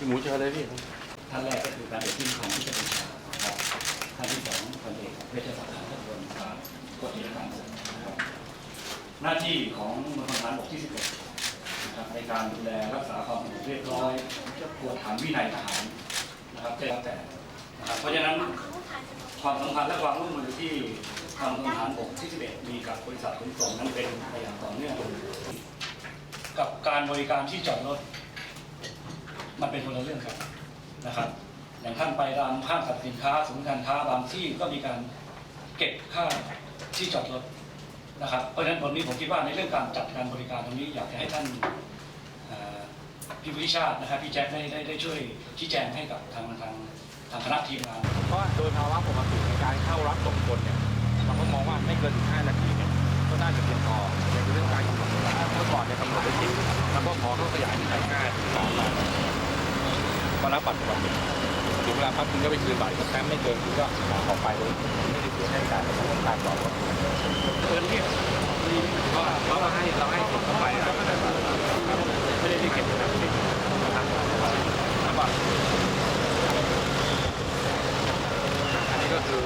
ที่ครับท่านแรกก็คือการเอกที่พันที่จะเป็นชาครับท่านที่สองพันเอกเวชศักดิ์ขันธ์กวนครับกฎกิจการศึกนะครับหน้าที่ของมณฑลทหารบกที่11นะครับในการดูแลรักษาความสงบเรียบร้อยกวดขันวินัยทหารนะครับแต่แล้วแต่นะครับเพราะฉะนั้นความสัมพันธ์และความร่วมมือที่ทางมณฑลทหารบกที่11มีกับบริษัทขนส่งนั้นเป็นไปอย่างต่อเนื่องกับการบริการที่จอดรถ มันเป็นคนละเรื่องกันนะครับ อย่างท่านไปตามห้างสรรพสินค้าศูนย์การค้าบางที่ก็มีการเก็บค่าที่จอดรถนะครับ เพราะฉะนั้นวันนี้ผมคิดว่าในเรื่องการจัดการบริการตรงนี้อยากจะให้ท่านพี่วิชาตินะครับพี่แจ็คได้ได้ได้ช่วยชี้แจงให้กับทางทางทางคณะทีมงานเพราะโดยภาวะปกติในการเข้ารับส่งคนเนี่ยเราก็มองว่าไม่เกิน 15 นาทีเนี่ยก็น่าจะเพียงพอในเรื่องการกำหนดเวลาเมื่อก่อนเนี่ยกำหนดไว้สิบแล้วก็ขอเข้าขยายใช้ง่ายสามวั ก็รับบัตรถึงเวลาพักคุณก็ไปคืนบัตรก็แต้มไม่เกินคุณก็ขอออกไปเลยไม่ได้เสียให้การต้องการต่อว่าเกินเรียกก็เราให้เราให้ผมเข้าไปไม่ได้เก็บนะครับรับบัตรอันนี้ก็คือ